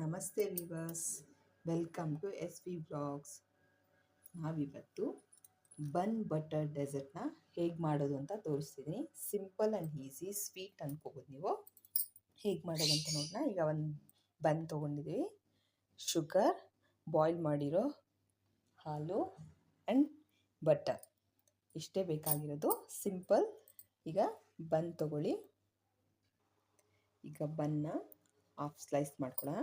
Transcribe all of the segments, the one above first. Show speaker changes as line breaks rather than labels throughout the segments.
ನಮಸ್ತೆ viewers. Welcome to S V blogs. ನಾವಿವತ್ತು bun butter ಡೆಸರ್ಟ್ನ ಹೇಗೆ ಮಾಡೋದು ಅಂತ ತೋರಿಸ್ತಿದ್ದೀನಿ ಸಿಂಪಲ್ ಆ್ಯಂಡ್ ಈಸಿ, ಸ್ವೀಟ್ ಅಂದ್ಕೋಬೋದು ನೀವು. ಹೇಗೆ ಮಾಡೋದು ಅಂತ ನೋಡೋಣ ಈಗ ಒಂದು ಬನ್ ತೊಗೊಂಡಿದ್ದೀವಿ ಶುಗರ್, ಬಾಯ್ಲ್ ಮಾಡಿರೋ ಹಾಲು ಆ್ಯಂಡ್ ಬಟರ್. ಇಷ್ಟೇ ಬೇಕಾಗಿರೋದು. ಸಿಂಪಲ್. ಈಗ ಬನ್ ತಗೊಳ್ಳಿ. ಈಗ ಬನ್ನ ಹಾಫ್ ಸ್ಲೈಸ್ ಮಾಡ್ಕೊಳ್ಳೋಣ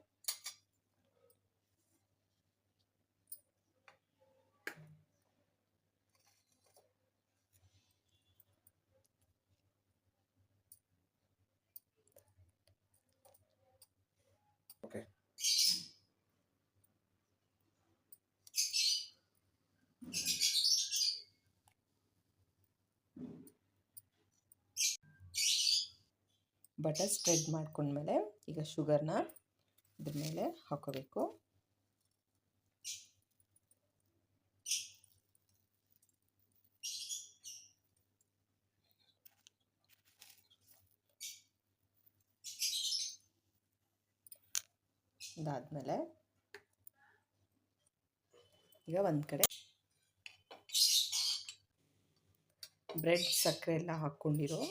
ಬಟರ್ ಸ್ಪ್ರೆಡ್ ಮಾಡ್ಕೊಂಡ್ಮೇಲೆ ಈಗ ಶುಗರ್ನ ಇದ್ರ ಮೇಲೆ ಹಾಕೋಬೇಕು. ಇದಾದಮೇಲೆ ಈಗ ಒಂದು ಕಡೆ ಬ್ರೆಡ್ ಸಕ್ಕರೆ ಎಲ್ಲ ಹಾಕ್ಕೊಂಡಿರೋ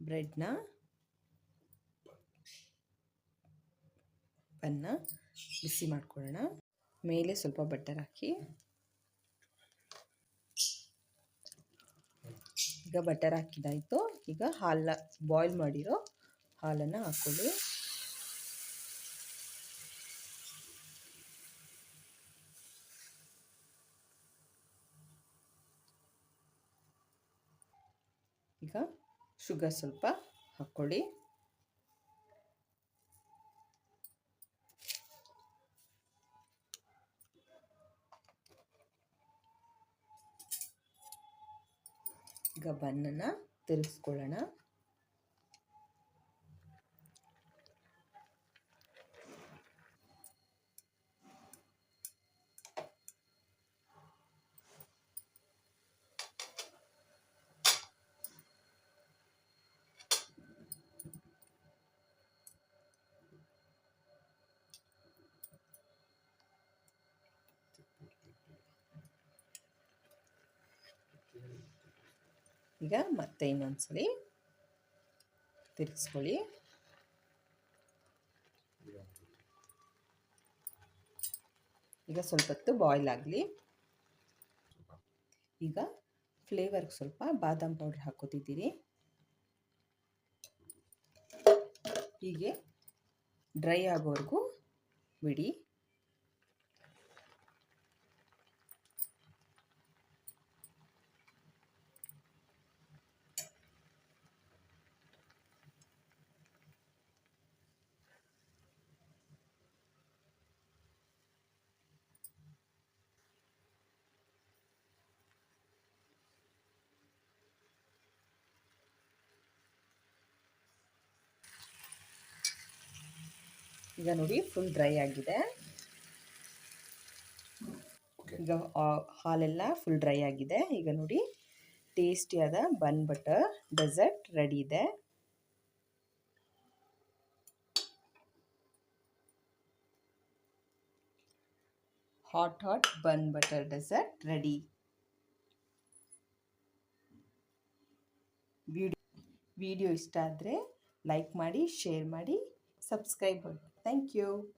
ಬ್ರೆಡ್ನ ಬನ್ನ ಬಿಸಿ ಮಾಡ್ಕೊಳ್ಳೋಣ. ಮೇಲೆ ಸ್ವಲ್ಪ ಬಟರ್ ಹಾಕಿ. ಈಗ ಬಟರ್ ಹಾಕಿದಾಯಿತು. ಈಗ ಹಾಲ, ಬಾಯ್ಲ್ ಮಾಡಿರೋ ಹಾಲನ್ನು ಹಾಕ್ಕೊಳ್ಳಿ ಈಗ ಶುಗರ್ ಸ್ವಲ್ಪ ಹಾಕ್ಕೊಳ್ಳಿ. ಈಗ ಬನ್ನನ್ನು ತಿರುಗಿಸ್ಕೊಳ್ಳೋಣ. ಈಗ ಮತ್ತೆ ಇನ್ನೊಂದ್ಸಲಿ ತಿರುಗಿಸ್ಕೊಳ್ಳಿ. ಈಗ ಸ್ವಲ್ಪ ಹೊತ್ತು ಬಾಯ್ಲ್ ಆಗಲಿ. ಈಗ ಫ್ಲೇವರ್ಗೆ ಸ್ವಲ್ಪ ಬಾದಾಮ್ ಪೌಡ್ರ್ ಹಾಕೋತಿದ್ದೀರಿ. ಹೀಗೆ ಡ್ರೈ ಆಗೋವರೆಗೂ ಬಿಡಿ. ಈಗ ನೋಡಿ ಫುಲ್ ಡ್ರೈ ಆಗಿದೆ. ಈಗ ಹಾಲೆಲ್ಲ ಫುಲ್ ಡ್ರೈ ಆಗಿದೆ. ಈಗ ನೋಡಿ ಟೇಸ್ಟಿಯಾದ ಬನ್ ಬಟರ್ ಡೆಸರ್ಟ್ ರೆಡಿ ಇದೆ. Hot hot bun butter dessert ready video video ಇಷ್ಟ ಆದರೆ ಲೈಕ್ ಮಾಡಿ ಶೇರ್ ಮಾಡಿ ಸಬ್ಸ್ಕ್ರೈಬ್ ಮಾಡಿ Thank you.